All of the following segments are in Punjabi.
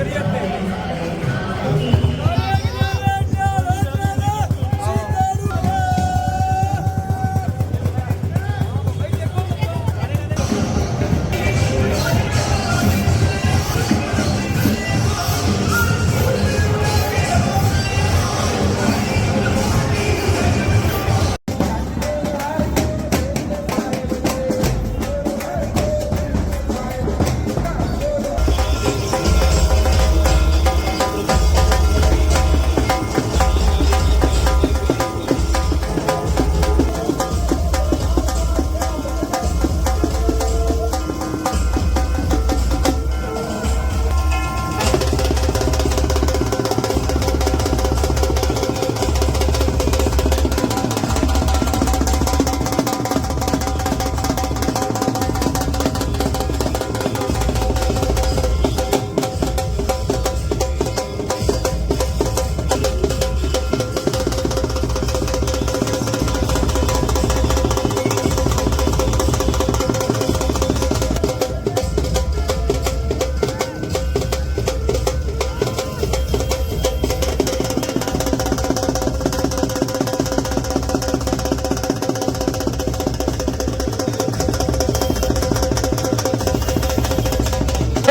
करिए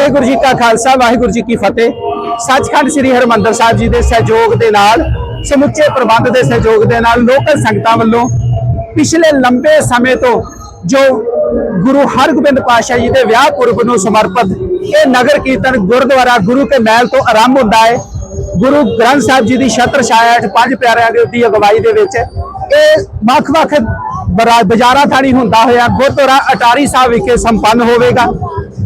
ਵਾਹਿਗੁਰੂ ਜੀ ਕਾ ਖਾਲਸਾ, ਵਾਹਿਗੁਰੂ ਜੀ ਕੀ ਫਤਿਹ। ਸੱਚਖੰਡ ਸ੍ਰੀ ਹਰਮੰਦਰ ਸਾਹਿਬ ਜੀ ਦੇ ਸਹਿਯੋਗ ਦੇ ਨਾਲ, ਸਮੁੱਚੇ ਪ੍ਰਬੰਧ ਦੇ ਸਹਿਯੋਗ ਦੇ ਨਾਲ ਲੋਕਲ ਸੰਗਤਾਂ ਵੱਲੋਂ ਪਿਛਲੇ ਲੰਬੇ ਸਮੇਂ ਤੋਂ ਜੋ ਗੁਰੂ ਹਰਗੋਬਿੰਦ ਪਾਤਸ਼ਾਹ ਜੀ ਦੇ ਵਿਆਹ ਪੁਰਬ ਨੂੰ ਸਮਰਪਿਤ ਇਹ ਨਗਰ ਕੀਰਤਨ ਗੁਰਦੁਆਰਾ ਗੁਰੂ ਕੇ ਮਹਿਲ ਤੋਂ ਆਰੰਭ ਹੁੰਦਾ ਹੈ। ਗੁਰੂ ਗ੍ਰੰਥ ਸਾਹਿਬ ਜੀ ਦੀ ਛਤਰ ਛਾਇਆ ਹੇਠ ਪੰਜ ਪਿਆਰਿਆਂ ਦੀ ਅਗਵਾਈ ਦੇ ਵਿੱਚ ਇਹ ਵੱਖ-ਵੱਖ ਬਾਜ਼ਾਰਾਂ ਥਾਣੀ ਹੁੰਦਾ ਹੋਇਆ। ਗੁਰਦੁਆਰਾ ਅਟਾਰੀ ਸਾਹਿਬ ਵਿਖੇ ਸੰਪੰਨ ਹੋਵੇਗਾ।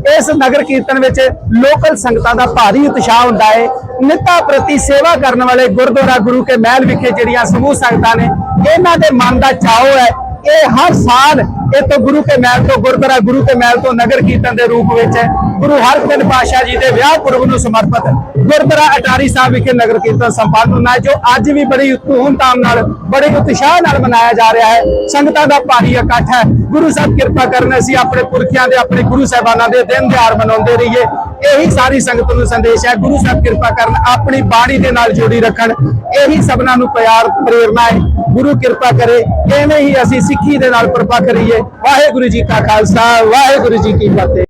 ਇਸ ਨਗਰ ਕੀਰਤਨ ਵਿੱਚ ਲੋਕਲ ਸੰਗਤਾਂ ਦਾ ਭਾਰੀ ਉਤਸ਼ਾਹ ਹੁੰਦਾ ਹੈ। ਨਿੱਤਾ ਪ੍ਰਤੀ ਸੇਵਾ ਕਰਨ ਵਾਲੇ ਗੁਰਦੁਆਰਾ ਗੁਰੂ ਕੇ ਮਹਿਲ ਵਿਖੇ ਜਿਹੜੀਆਂ ਸਮੂਹ ਸੰਗਤਾਂ ਨੇ, ਇਹਨਾਂ ਦੇ ਮਨ ਦਾ ਚਾਅ ਹੈ ਇਹ ਹਰ ਸਾਲ ਇਹ ਤੋਂ ਗੁਰੂ ਕੇ ਮਹਿਲ ਤੋਂ ਗੁਰਦੁਆਰਾ, ਗੁਰੂ ਕੇ ਮਹਿਲ ਤੋਂ ਨਗਰ ਕੀਰਤਨ ਦੇ ਰੂਪ ਵਿੱਚ ਗੁਰੂ ਹਰਗੋਬਿੰਦ ਪਾਤਸ਼ਾਹ ਜੀ ਦੇ ਵਿਆਹ ਪੁਰਬ ਨੂੰ ਸਮਰਪਿਤ ਗੁਰਦੁਆਰਾ ਅਟਾਰੀ ਸਾਹਿਬ ਵਿਖੇ ਨਗਰ ਕੀਰਤਨ ਸੰਪੰਨ ਹੋਣਾ ਹੈ, ਜੋ ਅੱਜ ਵੀ ਬੜੀ ਧੂਮ ਧਾਮ ਨਾਲ, ਬੜੇ ਉਤਸ਼ਾਹ ਨਾਲ ਮਨਾਇਆ ਜਾ ਰਿਹਾ ਹੈ। ਸੰਗਤਾਂ ਦਾ ਭਾਰੀ ਇਕੱਠ ਹੈ। ਗੁਰੂ ਸਾਹਿਬ ਕਿਰਪਾ ਕਰਨ ਅਸੀਂ ਆਪਣੇ ਪੁਰਖਿਆਂ ਦੇ, ਆਪਣੇ ਗੁਰੂ ਸਾਹਿਬਾਨਾਂ ਦੇ ਦਿਨ ਦਿਹਾੜ ਮਨਾਉਂਦੇ ਰਹੀਏ। ਇਹੀ ਸਾਰੀ ਸੰਗਤ ਨੂੰ ਸੰਦੇਸ਼ ਹੈ, ਗੁਰੂ ਸਾਹਿਬ ਕਿਰਪਾ ਕਰਨ ਆਪਣੀ ਬਾਣੀ ਦੇ ਨਾਲ ਜੋੜੀ ਰੱਖਣ। ਇਹੀ ਸਭਨਾਂ ਨੂੰ ਪਿਆਰ ਪ੍ਰੇਰਨਾ ਹੈ। ਗੁਰੂ ਕਿਰਪਾ ਕਰੇ, ਐਵੇਂ ਹੀ ਅਸੀਂ ਸਿੱਖੀ ਦੇ ਨਾਲ ਪ੍ਰਪਾ ਕਰੀਏ ਵਾਹਿਗੁਰੂ ਜੀ ਕਾ ਖਾਲਸਾ, ਵਾਹਿਗੁਰੂ ਜੀ ਕੀ ਫਤਿਹ।